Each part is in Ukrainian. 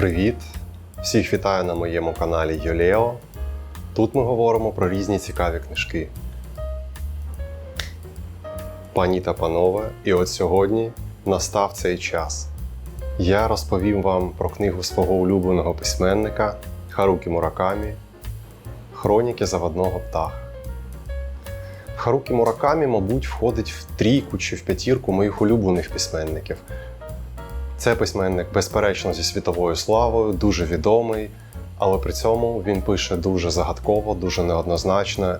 Привіт! Всіх вітаю на моєму каналі Йолео. Тут ми говоримо про різні цікаві книжки. Пані та панове, і от сьогодні настав цей час. Я розповім вам про книгу свого улюбленого письменника Харукі Муракамі Хроніки заводного птаха. Харукі Муракамі, мабуть, входить в трійку чи в п'ятірку моїх улюблених письменників. Це письменник, безперечно, зі світовою славою, дуже відомий, але при цьому він пише дуже загадково, дуже неоднозначно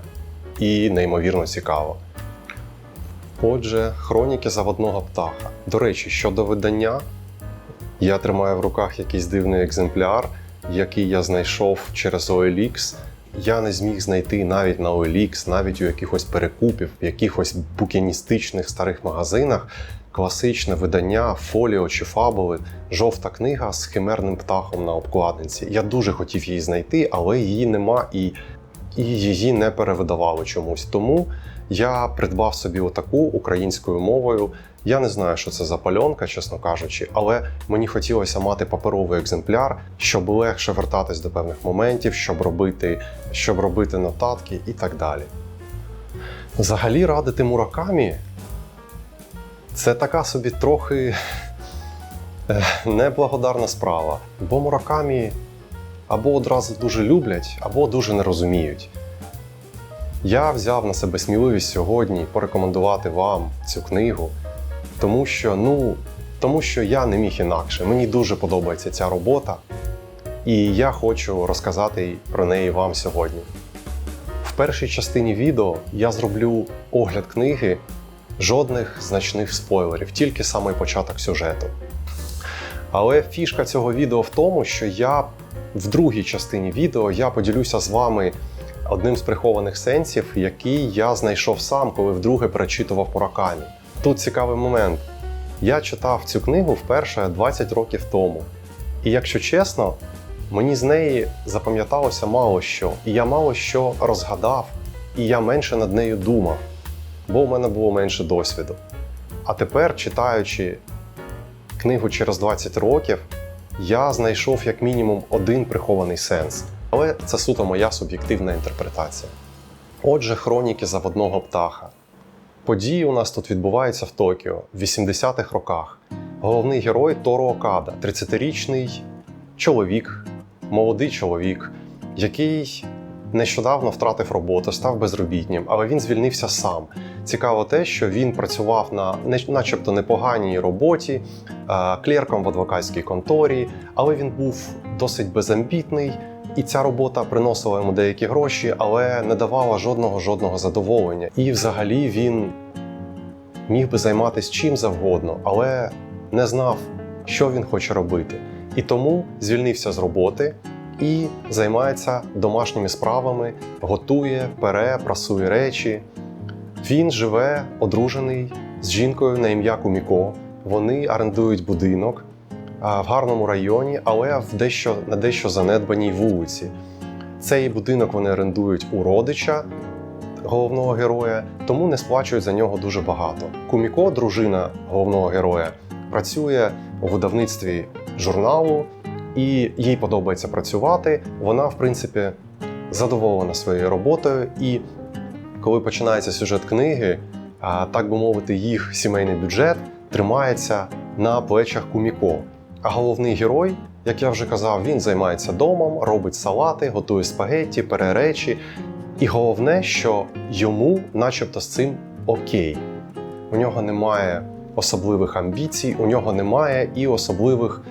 і неймовірно цікаво. Отже, хроніки заводного птаха. До речі, щодо видання, я тримаю в руках якийсь дивний екземпляр, який я знайшов через OLX. Я не зміг знайти навіть на OLX, навіть у якихось перекупів, в якихось букіністичних старих магазинах класичне видання, фоліо чи фабули, жовта книга з химерним птахом на обкладинці. Я дуже хотів її знайти, але її нема і, і її не перевидавали чомусь. Тому я придбав собі отаку українською мовою. Я не знаю, що це за пальонка, чесно кажучи, але мені хотілося мати паперовий екземпляр, щоб легше вертатись до певних моментів, щоб робити, щоб робити нотатки і так далі. Взагалі радити муракамі це така собі трохи е, неблагодарна справа, бо муракамі або одразу дуже люблять, або дуже не розуміють. Я взяв на себе сміливість сьогодні порекомендувати вам цю книгу, тому що, ну, тому що я не міг інакше. Мені дуже подобається ця робота, і я хочу розказати про неї вам сьогодні. В першій частині відео я зроблю огляд книги жодних значних спойлерів, тільки самий початок сюжету. Але фішка цього відео в тому, що я в другій частині відео я поділюся з вами одним з прихованих сенсів, який я знайшов сам, коли вдруге перечитував Муракамі. Тут цікавий момент. Я читав цю книгу вперше 20 років тому. І якщо чесно, мені з неї запам'яталося мало що, і я мало що розгадав, і я менше над нею думав бо в мене було менше досвіду. А тепер, читаючи книгу через 20 років, я знайшов як мінімум один прихований сенс. Але це суто моя суб'єктивна інтерпретація. Отже, хроніки заводного птаха. Події у нас тут відбуваються в Токіо в 80-х роках. Головний герой Торо Окада, 30-річний чоловік, молодий чоловік, який нещодавно втратив роботу, став безробітнім, але він звільнився сам. Цікаво те, що він працював на начебто непоганій роботі, е, клерком в адвокатській конторі, але він був досить безамбітний, і ця робота приносила йому деякі гроші, але не давала жодного жодного задоволення. І взагалі він міг би займатися чим завгодно, але не знав, що він хоче робити. І тому звільнився з роботи і займається домашніми справами, готує, пере, прасує речі. Він живе одружений з жінкою на ім'я Куміко. Вони орендують будинок в гарному районі, але в дещо на дещо занедбаній вулиці. Цей будинок вони орендують у родича головного героя, тому не сплачують за нього дуже багато. Куміко, дружина головного героя, працює у видавництві журналу, і їй подобається працювати. Вона, в принципі, задоволена своєю роботою і коли починається сюжет книги, так би мовити, їх сімейний бюджет тримається на плечах Куміко. А головний герой, як я вже казав, він займається домом, робить салати, готує спагетті, пере речі. І головне, що йому, начебто, з цим окей. У нього немає особливих амбіцій, у нього немає і особливих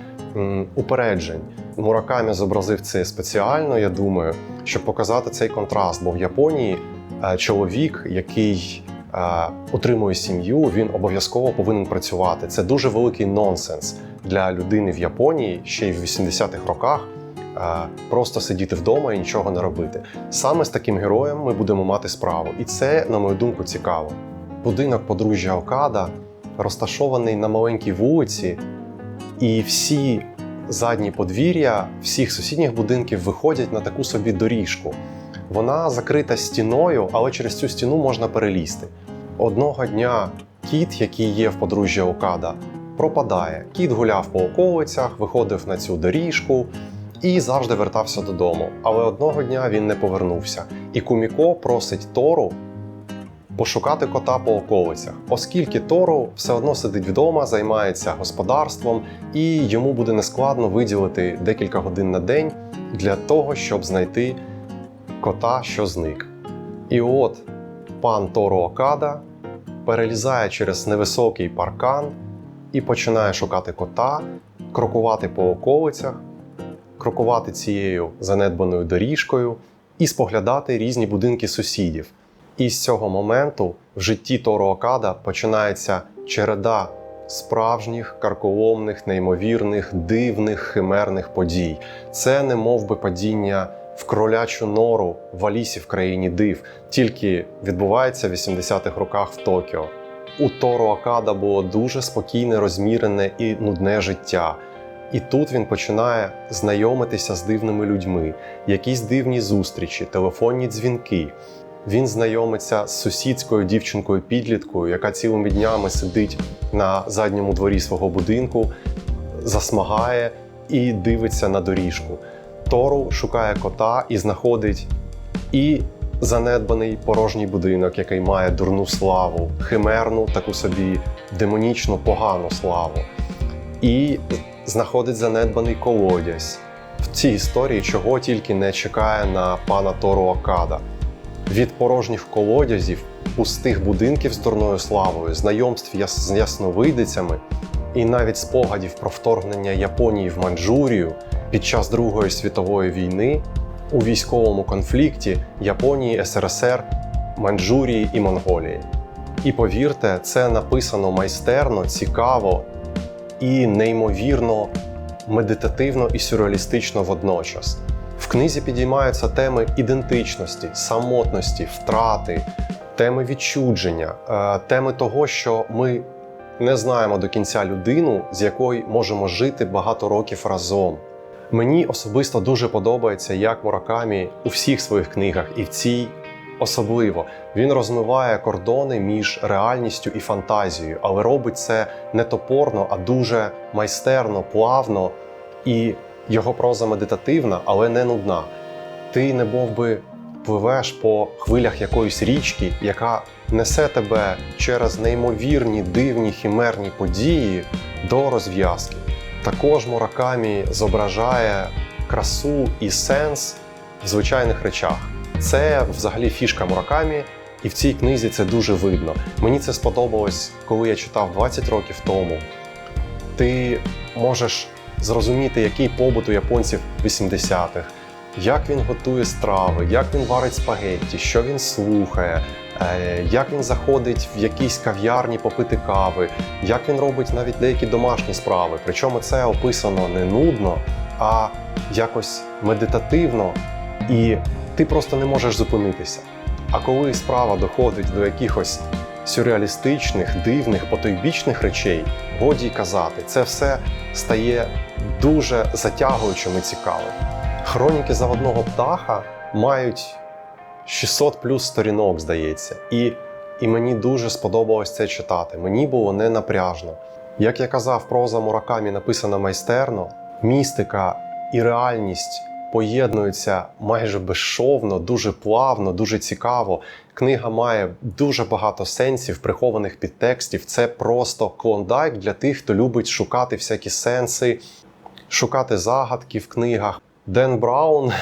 упереджень. Муракамі зобразив це спеціально, я думаю, щоб показати цей контраст. Бо в Японії Е, чоловік, який е, утримує сім'ю, він обов'язково повинен працювати. Це дуже великий нонсенс для людини в Японії ще й в 80-х роках. Е, просто сидіти вдома і нічого не робити. Саме з таким героєм ми будемо мати справу, і це, на мою думку, цікаво. Будинок подружжя Окада розташований на маленькій вулиці, і всі задні подвір'я всіх сусідніх будинків виходять на таку собі доріжку. Вона закрита стіною, але через цю стіну можна перелізти. Одного дня кіт, який є в подружжя Окада, пропадає. Кіт гуляв по околицях, виходив на цю доріжку і завжди вертався додому. Але одного дня він не повернувся. І Куміко просить Тору пошукати кота по околицях, оскільки Тору все одно сидить вдома, займається господарством, і йому буде нескладно виділити декілька годин на день для того, щоб знайти кота, що зник. І от пан Торо Окада перелізає через невисокий паркан і починає шукати кота, крокувати по околицях, крокувати цією занедбаною доріжкою і споглядати різні будинки сусідів. І з цього моменту в житті Торо Окада починається череда справжніх, карколомних, неймовірних, дивних, химерних подій. Це не мов би падіння в кролячу нору в Алісі в країні див, тільки відбувається в 80-х роках в Токіо. У Торо Окада було дуже спокійне, розмірене і нудне життя. І тут він починає знайомитися з дивними людьми, якісь дивні зустрічі, телефонні дзвінки. Він знайомиться з сусідською дівчинкою-підліткою, яка цілими днями сидить на задньому дворі свого будинку, засмагає і дивиться на доріжку. Тору шукає кота і знаходить і занедбаний порожній будинок, який має дурну славу, химерну, таку собі демонічно погану славу. І знаходить занедбаний колодязь. В цій історії чого тільки не чекає на пана Тору Окада. Від порожніх колодязів, пустих будинків з дурною славою, знайомств з ясновидицями і навіть спогадів про вторгнення Японії в Маньчжурію під час Другої світової війни у військовому конфлікті Японії, СРСР, Маньчжурії і Монголії. І повірте, це написано майстерно, цікаво і неймовірно медитативно і сюрреалістично водночас. Книзі підіймаються теми ідентичності, самотності, втрати, теми відчудження, е, теми того, що ми не знаємо до кінця людину, з якою можемо жити багато років разом. Мені особисто дуже подобається, як Муракамі у всіх своїх книгах і в цій особливо він розмиває кордони між реальністю і фантазією, але робить це не топорно, а дуже майстерно, плавно і його проза медитативна, але не нудна. Ти не мов би пливеш по хвилях якоїсь річки, яка несе тебе через неймовірні, дивні хімерні події до розв'язки. Також Муракамі зображає красу і сенс в звичайних речах. Це взагалі фішка Муракамі, і в цій книзі це дуже видно. Мені це сподобалось, коли я читав 20 років тому. Ти можеш зрозуміти, який побут у японців 80-х, як він готує страви, як він варить спагетті, що він слухає, е, як він заходить в якісь кав'ярні попити кави, як він робить навіть деякі домашні справи. Причому це описано не нудно, а якось медитативно, і ти просто не можеш зупинитися. А коли справа доходить до якихось сюрреалістичних, дивних, потойбічних речей, годі й казати, це все стає дуже затягуючим і цікавим. Хроніки заводного птаха мають 600 плюс сторінок, здається, і, і мені дуже сподобалось це читати. Мені було не напряжно. Як я казав, проза Муракамі написана майстерно, містика і реальність поєднуються майже безшовно, дуже плавно, дуже цікаво. Книга має дуже багато сенсів, прихованих підтекстів. Це просто клондайк для тих, хто любить шукати всякі сенси, шукати загадки в книгах. Ден Браун,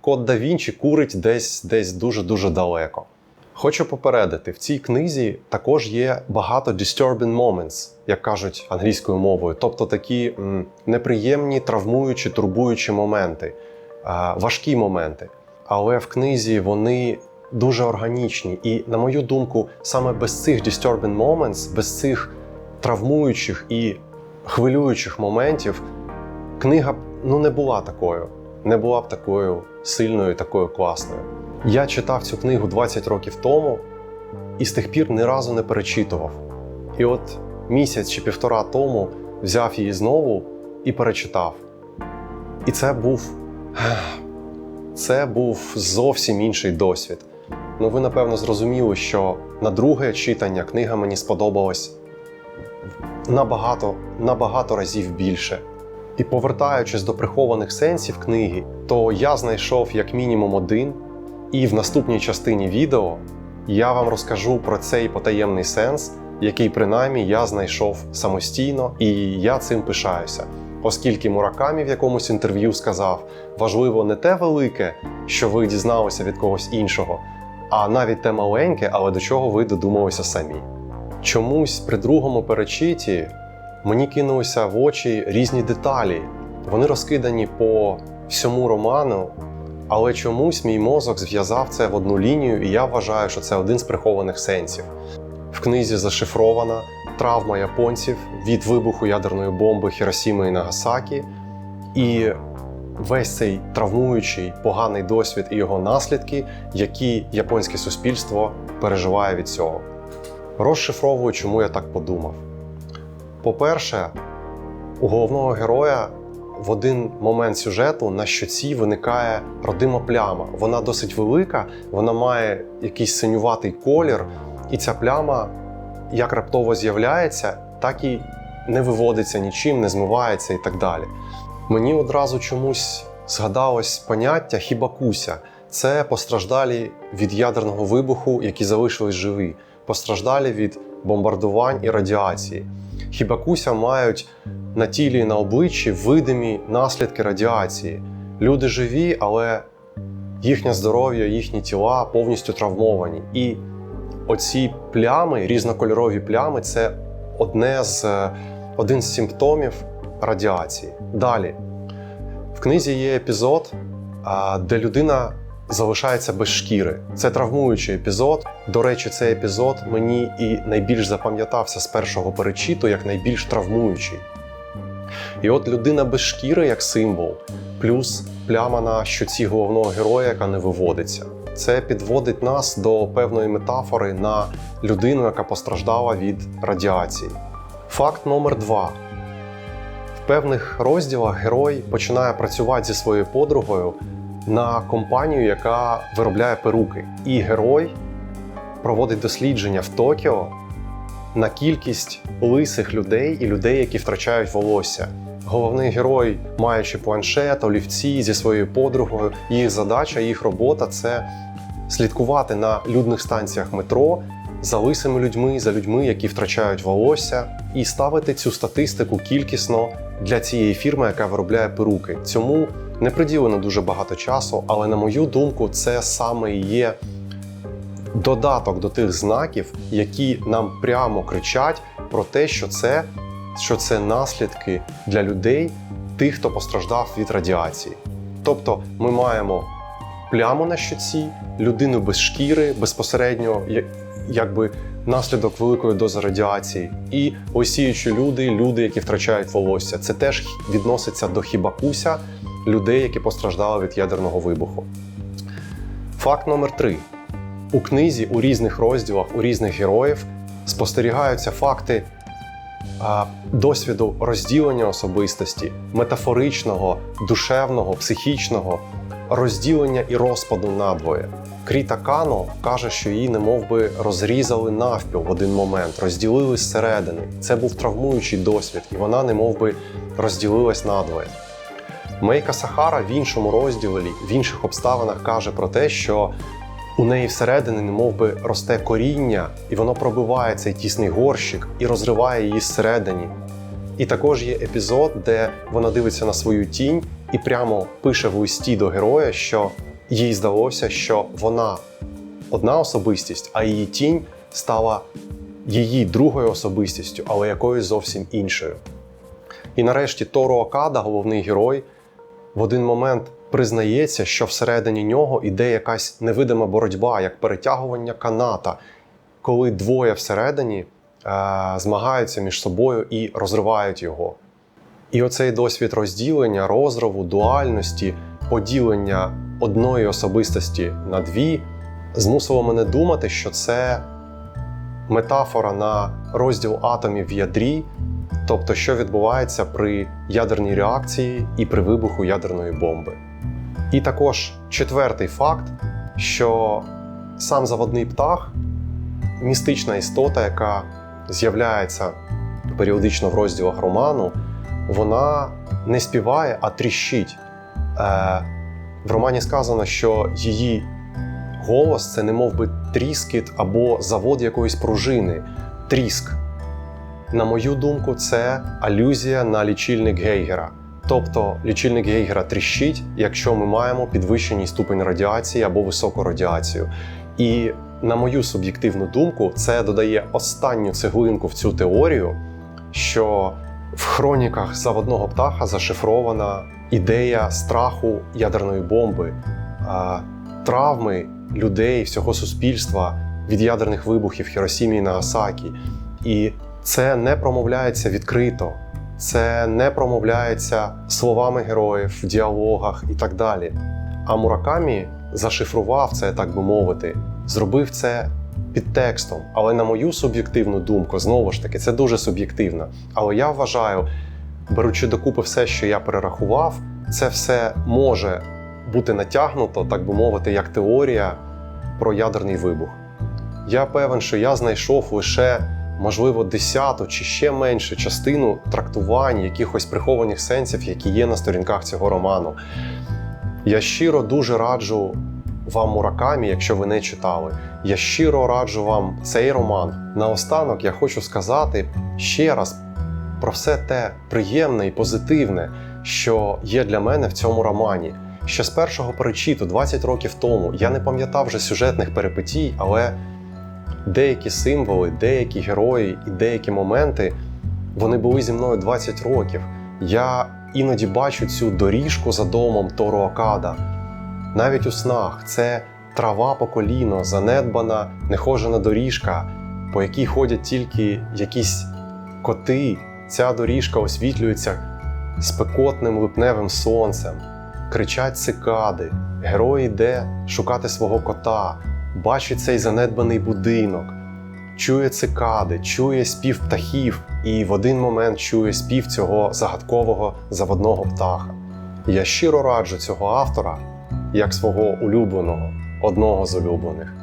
код да Вінчі курить десь десь дуже-дуже далеко. Хочу попередити, в цій книзі також є багато disturbing moments, як кажуть англійською мовою, тобто такі м, неприємні, травмуючі, турбуючі моменти, е, важкі моменти. Але в книзі вони дуже органічні. І, на мою думку, саме без цих disturbing moments, без цих травмуючих і хвилюючих моментів, книга ну не була такою, не була б такою сильною, такою класною. Я читав цю книгу 20 років тому і з тих пір ні разу не перечитував. І от місяць чи півтора тому взяв її знову і перечитав. І це був це був зовсім інший досвід. Ну, ви напевно зрозуміли, що на друге читання книга мені сподобалась набагато, набагато разів більше. І повертаючись до прихованих сенсів книги, то я знайшов як мінімум один, і в наступній частині відео я вам розкажу про цей потаємний сенс, який принаймні я знайшов самостійно, і я цим пишаюся. Оскільки Муракамі в якомусь інтерв'ю сказав, важливо не те велике, що ви дізналися від когось іншого, а навіть те маленьке, але до чого ви додумалися самі. Чомусь при другому перечиті мені кинулися в очі різні деталі. Вони розкидані по всьому роману, але чомусь мій мозок зв'язав це в одну лінію, і я вважаю, що це один з прихованих сенсів. В книзі зашифрована травма японців від вибуху ядерної бомби Хіросіми і Нагасакі, і весь цей травмуючий поганий досвід і його наслідки, які японське суспільство переживає від цього. Розшифровую, чому я так подумав. По-перше, у головного героя в один момент сюжету на щоці виникає родима пляма. Вона досить велика, вона має якийсь синюватий колір, і ця пляма як раптово з'являється, так і не виводиться нічим, не змивається і так далі. Мені одразу чомусь згадалось поняття хібакуся. Це постраждалі від ядерного вибуху, які залишились живі, постраждалі від бомбардувань і радіації. Хібакуся мають на тілі і на обличчі видимі наслідки радіації. Люди живі, але їхнє здоров'я, їхні тіла повністю травмовані. І оці плями, різнокольорові плями це одне з, один з симптомів радіації. Далі, в книзі є епізод, де людина залишається без шкіри. Це травмуючий епізод. До речі, цей епізод мені і найбільш запам'ятався з першого перечиту як найбільш травмуючий. І от людина без шкіри як символ, плюс пляма на щоці головного героя, яка не виводиться. Це підводить нас до певної метафори на людину, яка постраждала від радіації. Факт номер два. В певних розділах герой починає працювати зі своєю подругою на компанію, яка виробляє перуки. І герой проводить дослідження в Токіо на кількість лисих людей і людей, які втрачають волосся. Головний герой, маючи планшет, олівці зі своєю подругою, їх задача, їх робота це слідкувати на людних станціях метро за лисими людьми, за людьми, які втрачають волосся, і ставити цю статистику кількісно для цієї фірми, яка виробляє перуки. Цьому не приділено дуже багато часу, але на мою думку, це саме є додаток до тих знаків, які нам прямо кричать про те, що це, що це наслідки для людей, тих, хто постраждав від радіації. Тобто ми маємо пляму на щоці, людину без шкіри, безпосередньо якби наслідок великої дози радіації, і осіючі люди, люди, які втрачають волосся. Це теж відноситься до хібакуся людей, які постраждали від ядерного вибуху. Факт номер три. У книзі у різних розділах, у різних героїв спостерігаються факти досвіду розділення особистості, метафоричного, душевного, психічного, розділення і розпаду надвоє. Кріта Кано каже, що її немов би розрізали навпіл в один момент, розділили зсередини. Це був травмуючий досвід, і вона немов би розділилась надвоє. Мейка Сахара в іншому розділі, в інших обставинах каже про те, що у неї всередині немов би росте коріння, і воно пробиває цей тісний горщик і розриває її зсередині. І також є епізод, де вона дивиться на свою тінь і прямо пише в листі до героя, що їй здалося, що вона одна особистість, а її тінь стала її другою особистістю, але якоюсь зовсім іншою. І нарешті Торо Окада, головний герой, в один момент признається, що всередині нього іде якась невидима боротьба, як перетягування каната, коли двоє всередині е, змагаються між собою і розривають його. І оцей досвід розділення, розриву, дуальності, поділення одної особистості на дві змусило мене думати, що це метафора на розділ атомів в ядрі, тобто що відбувається при ядерній реакції і при вибуху ядерної бомби. І також четвертий факт, що сам заводний птах містична істота, яка з'являється періодично в розділах роману, вона не співає, а тріщить. Е, в романі сказано, що її голос це не мов би тріскіт або завод якоїсь пружини. Тріск. На мою думку, це алюзія на лічильник Гейгера. Тобто лічильник Гейгера тріщить, якщо ми маємо підвищений ступень радіації або високу радіацію. І на мою суб'єктивну думку, це додає останню цеглинку в цю теорію, що в хроніках заводного птаха зашифрована ідея страху ядерної бомби, травми людей, всього суспільства від ядерних вибухів Хіросімі і Нагасакі. І це не промовляється відкрито, це не промовляється словами героїв в діалогах і так далі. А Муракамі зашифрував це, так би мовити, зробив це під текстом. Але на мою суб'єктивну думку, знову ж таки, це дуже суб'єктивно. Але я вважаю, беручи докупи все, що я перерахував, це все може бути натягнуто, так би мовити, як теорія про ядерний вибух. Я певен, що я знайшов лише, можливо, десяту чи ще менше частину трактувань якихось прихованих сенсів, які є на сторінках цього роману. Я щиро дуже раджу вам Муракамі, якщо ви не читали. Я щиро раджу вам цей роман. Наостанок я хочу сказати ще раз про все те приємне і позитивне, що є для мене в цьому романі. Ще з першого перечиту, 20 років тому, я не пам'ятав вже сюжетних перипетій, але деякі символи, деякі герої і деякі моменти вони були зі мною 20 років. Я іноді бачу цю доріжку за домом Торо Акада. Навіть у снах це трава по коліно, занедбана, нехожена доріжка, по якій ходять тільки якісь коти. Ця доріжка освітлюється спекотним липневим сонцем, кричать цикади, герой йде шукати свого кота, бачить цей занедбаний будинок, чує цикади, чує спів птахів і в один момент чує спів цього загадкового заводного птаха. Я щиро раджу цього автора як свого улюбленого, одного з улюблених.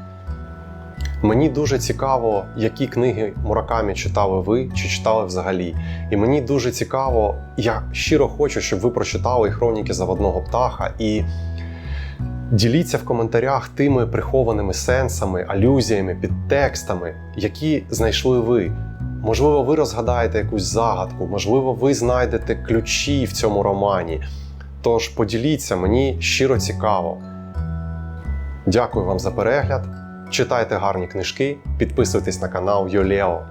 Мені дуже цікаво, які книги Муракамі читали ви чи читали взагалі. І мені дуже цікаво, я щиро хочу, щоб ви прочитали хроніки заводного птаха і діліться в коментарях тими прихованими сенсами, алюзіями, підтекстами, які знайшли ви. Можливо, ви розгадаєте якусь загадку, можливо, ви знайдете ключі в цьому романі. Тож поділіться, мені щиро цікаво. Дякую вам за перегляд. Читайте гарні книжки, підписуйтесь на канал Йолео.